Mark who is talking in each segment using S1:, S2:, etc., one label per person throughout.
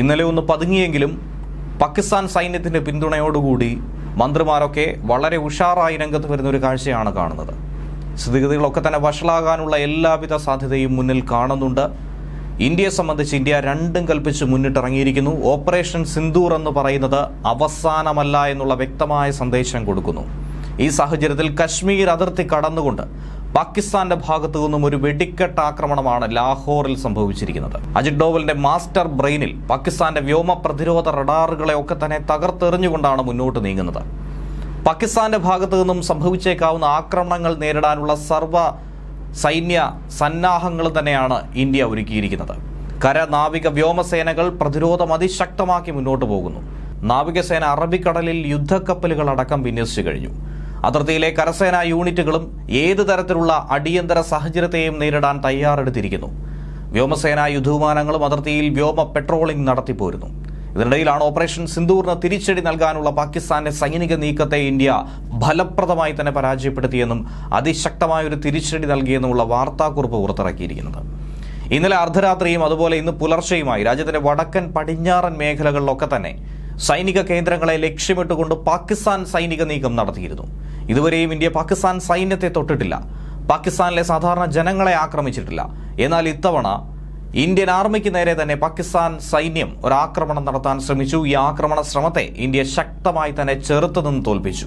S1: ഇന്നലെ ഒന്ന് പതുങ്ങിയെങ്കിലും പാകിസ്ഥാൻ സൈന്യത്തിന്റെ പിന്തുണയോടുകൂടി മന്ത്രിമാരൊക്കെ വളരെ ഉഷാറായി രംഗത്ത് വരുന്ന ഒരു കാഴ്ചയാണ് കാണുന്നത്. സ്ഥിതിഗതികളൊക്കെ തന്നെ വഷളാകാനുള്ള എല്ലാവിധ സാധ്യതയും മുന്നിൽ കാണുന്നുണ്ട്. ഇന്ത്യയെ സംബന്ധിച്ച് ഇന്ത്യ രണ്ടും കൽപ്പിച്ച് മുന്നിട്ടിറങ്ങിയിരിക്കുന്നു. ഓപ്പറേഷൻ സിന്ദൂർ എന്ന് പറയുന്നത് അവസാനമല്ല എന്നുള്ള വ്യക്തമായ സന്ദേശം കൊടുക്കുന്നു. ഈ സാഹചര്യത്തിൽ കശ്മീർ അതിർത്തി കടന്നുകൊണ്ട് പാകിസ്ഥാന്റെ ഭാഗത്തു നിന്നും ഒരു വെടിക്കെട്ട് ആക്രമണമാണ് ലാഹോറിൽ സംഭവിച്ചിരിക്കുന്നത്. അജിത് ഡോവലിന്റെ മാസ്റ്റർ ബ്രെയിനിൽ പാകിസ്ഥാന്റെ വ്യോമ പ്രതിരോധ റഡാറുകളെ ഒക്കെ തന്നെ തകർത്തെറിഞ്ഞുകൊണ്ടാണ് മുന്നോട്ട് നീങ്ങുന്നത്. പാകിസ്ഥാന്റെ ഭാഗത്തു നിന്നും സംഭവിച്ചേക്കാവുന്ന ആക്രമണങ്ങൾ നേരിടാനുള്ള സർവ സൈന്യ സന്നാഹങ്ങൾ തന്നെയാണ് ഇന്ത്യ ഒരുക്കിയിരിക്കുന്നത്. കര നാവിക വ്യോമസേനകൾ പ്രതിരോധം അതിശക്തമാക്കി മുന്നോട്ട് പോകുന്നു. നാവികസേന അറബിക്കടലിൽ യുദ്ധക്കപ്പലുകൾ അടക്കം വിന്യസിച്ചു കഴിഞ്ഞു. അതിർത്തിയിലെ കരസേനാ യൂണിറ്റുകളും ഏതു തരത്തിലുള്ള അടിയന്തര സാഹചര്യത്തെയും നേരിടാൻ തയ്യാറെടുത്തിരിക്കുന്നു. വ്യോമസേനാ യുദ്ധവിമാനങ്ങളും അതിർത്തിയിൽ വ്യോമ പെട്രോളിംഗ് നടത്തിപ്പോരുന്നു. ഇതിനിടയിലാണ് ഓപ്പറേഷൻ സിന്ദൂറിന് തിരിച്ചടി നൽകാനുള്ള പാകിസ്ഥാന്റെ സൈനിക നീക്കത്തെ ഇന്ത്യ ഫലപ്രദമായി തന്നെ പരാജയപ്പെടുത്തിയെന്നും അതിശക്തമായ ഒരു തിരിച്ചടി നൽകിയെന്നുമുള്ള വാർത്താക്കുറിപ്പ് പുറത്തിറക്കിയിരിക്കുന്നത്. ഇന്നലെ അർദ്ധരാത്രിയും അതുപോലെ ഇന്ന് പുലർച്ചെയുമായി രാജ്യത്തിന്റെ വടക്കൻ പടിഞ്ഞാറൻ മേഖലകളിലൊക്കെ തന്നെ സൈനിക കേന്ദ്രങ്ങളെ ലക്ഷ്യമിട്ടുകൊണ്ട് പാകിസ്ഥാൻ സൈനിക നീക്കം നടത്തിയിരുന്നു. ഇതുവരെയും ഇന്ത്യ പാകിസ്ഥാൻ സൈന്യത്തെ തൊട്ടിട്ടില്ല. പാകിസ്ഥാനിലെ സാധാരണ ജനങ്ങളെ ആക്രമിച്ചിട്ടില്ല. എന്നാൽ ഇത്തവണ ഇന്ത്യൻ ആർമിക്ക് നേരെ തന്നെ പാകിസ്ഥാൻ സൈന്യം ഒരാക്രമണം നടത്താൻ ശ്രമിച്ചു. ഈ ആക്രമണ ശ്രമത്തെ ഇന്ത്യ ശക്തമായി തന്നെ ചെറുത്തുനിന്ന് തോൽപ്പിച്ചു.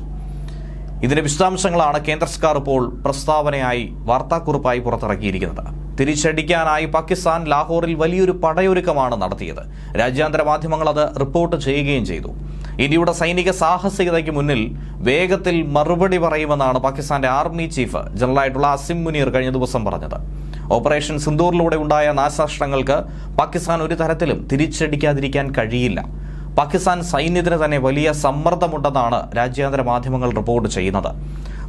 S1: ഇതിന്റെ വിശദാംശങ്ങളാണ് കേന്ദ്ര സർക്കാർ ഇപ്പോൾ പ്രസ്താവനയായി വാർത്താക്കുറിപ്പായി പുറത്തിറക്കിയിരിക്കുന്നത്. തിരിച്ചടിക്കാനായി പാകിസ്ഥാൻ ലാഹോറിൽ വലിയൊരു പടയൊരുക്കമാണ് നടത്തിയത്. രാജ്യാന്തര മാധ്യമങ്ങൾ അത് റിപ്പോർട്ട് ചെയ്യുകയും ചെയ്തു. ഇന്ത്യയുടെ സൈനിക സാഹസികതയ്ക്ക് മുന്നിൽ വേഗത്തിൽ മറുപടി പറയുമെന്നാണ് പാകിസ്ഥാന്റെ ആർമി ചീഫ് ജനറലായിട്ടുള്ള അസിം മുനീർ കഴിഞ്ഞ ദിവസം പറഞ്ഞത്. ഓപ്പറേഷൻ സിന്ദൂറിലൂടെ ഉണ്ടായ നാശനഷ്ടങ്ങൾക്ക് പാകിസ്ഥാൻ ഒരു തരത്തിലും തിരിച്ചടിക്കാതിരിക്കാൻ കഴിയില്ല. പാകിസ്ഥാൻ സൈന്യത്തിന് തന്നെ വലിയ സമ്മർദ്ദമുണ്ടെന്നാണ് രാജ്യാന്തര മാധ്യമങ്ങൾ റിപ്പോർട്ട് ചെയ്യുന്നത്.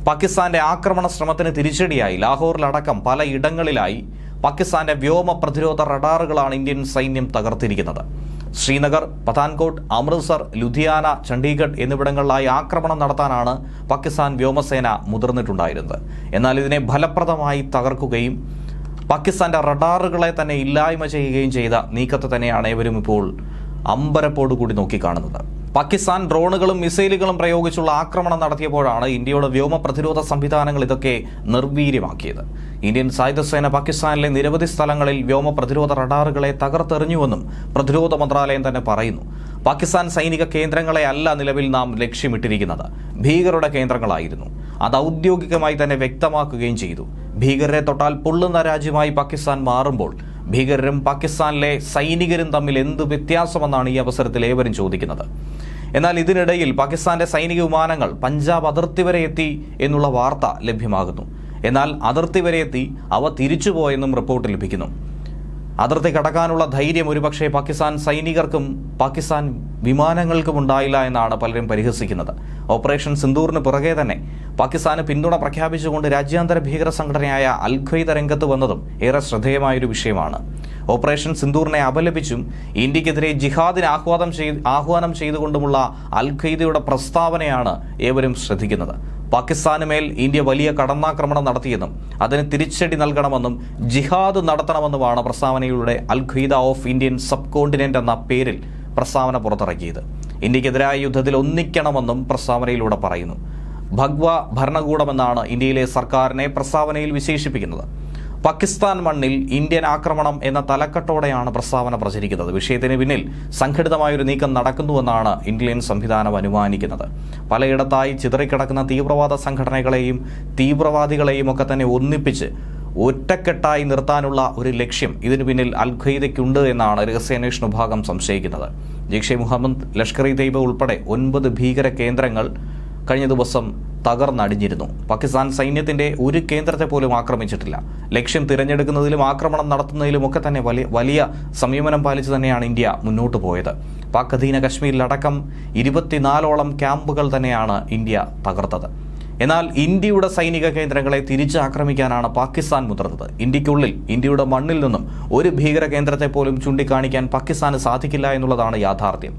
S1: പാകിസ്ഥാന്റെ ആക്രമണ ശ്രമത്തിന് തിരിച്ചടിയായി. ലാഹോറിലടക്കം പല ഇടങ്ങളിലായി പാകിസ്ഥാന്റെ വ്യോമ പ്രതിരോധ റഡാറുകളാണ് ഇന്ത്യൻ സൈന്യം തകർത്തിരിക്കുന്നത്. ശ്രീനഗർ പത്താൻകോട്ട് അമൃത്സർ ലുധിയാന ചണ്ഡീഗഡ് എന്നിവിടങ്ങളിലായി ആക്രമണം നടത്താനാണ് പാകിസ്ഥാൻ വ്യോമസേന മുതിർന്നിട്ടുണ്ടായിരുന്നത്. എന്നാൽ ഇതിനെ ഫലപ്രദമായി തകർക്കുകയും പാകിസ്ഥാന്റെ റഡാറുകളെ തന്നെ ഇല്ലായ്മ ചെയ്യുകയും ചെയ്ത നീക്കത്തെ തന്നെയാണ് ഇവരും ഇപ്പോൾ അമ്പരപ്പോടുകൂടി നോക്കിക്കാണുന്നത്. പാകിസ്ഥാൻ ഡ്രോണുകളും മിസൈലുകളും പ്രയോഗിച്ചുള്ള ആക്രമണം നടത്തിയപ്പോഴാണ് ഇന്ത്യയുടെ വ്യോമ പ്രതിരോധ സംവിധാനങ്ങൾ ഇതൊക്കെ നിർവീര്യമാക്കിയത്. ഇന്ത്യൻ സായുധസേന പാകിസ്ഥാനിലെ നിരവധി സ്ഥലങ്ങളിൽ വ്യോമ പ്രതിരോധ റഡാറുകളെ തകർത്തെറിഞ്ഞുവെന്നും പ്രതിരോധ മന്ത്രാലയം തന്നെ പറയുന്നു. പാകിസ്ഥാൻ സൈനിക കേന്ദ്രങ്ങളെ അല്ല നിലവിൽ നാം ലക്ഷ്യമിട്ടിരിക്കുന്നത്. ഭീകരരുടെ കേന്ദ്രങ്ങളായിരുന്നു. അത് ഔദ്യോഗികമായി തന്നെ വ്യക്തമാക്കുകയും ചെയ്തു. ഭീകരരെ തൊട്ടാൽ പൊള്ളുന്ന രാജ്യമായി പാകിസ്ഥാൻ മാറുമ്പോൾ ഭീകരരും പാകിസ്ഥാനിലെ സൈനികരും തമ്മിൽ എന്ത് വ്യത്യാസമെന്നാണ് ഈ അവസരത്തിൽ ഏവരും ചോദിക്കുന്നത്. എന്നാൽ ഇതിനിടയിൽ പാകിസ്ഥാന്റെ സൈനിക വിമാനങ്ങൾ പഞ്ചാബ് അതിർത്തി വരെ എത്തി എന്നുള്ള വാർത്ത ലഭ്യമാകുന്നു. എന്നാൽ അതിർത്തി വരെ എത്തി അവ തിരിച്ചുപോയെന്നും റിപ്പോർട്ട് ലഭിക്കുന്നു. അതിർത്തി കടക്കാനുള്ള ധൈര്യം ഒരുപക്ഷെ പാകിസ്ഥാൻ സൈനികർക്കും പാകിസ്ഥാൻ വിമാനങ്ങൾക്കും ഉണ്ടായില്ല എന്നാണ് പലരും പരിഹസിക്കുന്നത്. ഓപ്പറേഷൻ സിന്ദൂറിന് പുറകെ തന്നെ പാകിസ്ഥാന് പിന്തുണ പ്രഖ്യാപിച്ചുകൊണ്ട് രാജ്യാന്തര ഭീകര സംഘടനയായ അൽ രംഗത്ത് വന്നതും ഏറെ ശ്രദ്ധേയമായൊരു വിഷയമാണ്. ഓപ്പറേഷൻ സിന്ദൂറിനെ അപലപിച്ചും ഇന്ത്യക്കെതിരെ ജിഹാദിന് ആഹ്വാനം ചെയ്ത് ആഹ്വാനം ചെയ്തുകൊണ്ടുമുള്ള അൽ ഖൈദയുടെ പ്രസ്താവനയാണ് ഏവരും ശ്രദ്ധിക്കുന്നത്. പാകിസ്ഥാന് മേൽ ഇന്ത്യ വലിയ കടന്നാക്രമണം നടത്തിയെന്നും അതിന് തിരിച്ചടി നൽകണമെന്നും ജിഹാദ് നടത്തണമെന്നുമാണ് പ്രസ്താവനയിലൂടെ al Qaeda of Indian subcontinent എന്ന പേരിൽ പ്രസ്താവന പുറത്തിറക്കിയത്. ഇന്ത്യക്കെതിരായ യുദ്ധത്തിൽ ഒന്നിക്കണമെന്നും പ്രസ്താവനയിലൂടെ പറയുന്നു. ഭഗ്വ ഭരണകൂടമെന്നാണ് ഇന്ത്യയിലെ സർക്കാരിനെ പ്രസ്താവനയിൽ വിശേഷിപ്പിക്കുന്നത്. പാകിസ്ഥാൻ മണ്ണിൽ ഇന്ത്യൻ ആക്രമണം എന്ന തലക്കെട്ടോടെയാണ് പ്രസ്താവന പ്രചരിക്കുന്നത്. വിഷയത്തിന് പിന്നിൽ സംഘടിതമായൊരു നീക്കം നടക്കുന്നുവെന്നാണ് ഇന്ത്യൻ സംവിധാനം അനുമാനിക്കുന്നത്. പലയിടത്തായി ചിതറിക്കിടക്കുന്ന തീവ്രവാദ സംഘടനകളെയും തീവ്രവാദികളെയും ഒക്കെ തന്നെ ഒന്നിപ്പിച്ച് ഒറ്റക്കെട്ടായി നിർത്താനുള്ള ഒരു ലക്ഷ്യം ഇതിനു പിന്നിൽ അൽ ഖയ്ദയ്ക്കുണ്ട് എന്നാണ് രഹസ്യാന്വേഷണ വിഭാഗം സംശയിക്കുന്നത്. ജെയ്ഷെ മുഹമ്മദ് ലഷ്കർ ഇ തൈബ ഉൾപ്പെടെ ഒൻപത് ഭീകര കേന്ദ്രങ്ങൾ കഴിഞ്ഞ ദിവസം തകർന്നടിഞ്ഞിരുന്നു. പാകിസ്ഥാൻ സൈന്യത്തിന്റെ ഒരു കേന്ദ്രത്തെ പോലും ആക്രമിച്ചിട്ടില്ല. ലക്ഷ്യം തിരഞ്ഞെടുക്കുന്നതിലും ആക്രമണം നടത്തുന്നതിലും ഒക്കെ തന്നെ വലിയ വലിയ സംയമനം പാലിച്ചു തന്നെയാണ് ഇന്ത്യ മുന്നോട്ട് പോയത്. പാക് അധീന കശ്മീരിലടക്കം ഇരുപത്തിനാലോളം ക്യാമ്പുകൾ തന്നെയാണ് ഇന്ത്യ തകർത്തത്. എന്നാൽ ഇന്ത്യയുടെ സൈനിക കേന്ദ്രങ്ങളെ തിരിച്ചാക്രമിക്കാനാണ് പാകിസ്ഥാൻ മുതിർന്നത്. ഇന്ത്യക്കുള്ളിൽ ഇന്ത്യയുടെ മണ്ണിൽ നിന്നും ഒരു ഭീകര കേന്ദ്രത്തെ പോലും ചൂണ്ടിക്കാണിക്കാൻ പാകിസ്ഥാന് സാധിക്കില്ല എന്നുള്ളതാണ് യാഥാർത്ഥ്യം.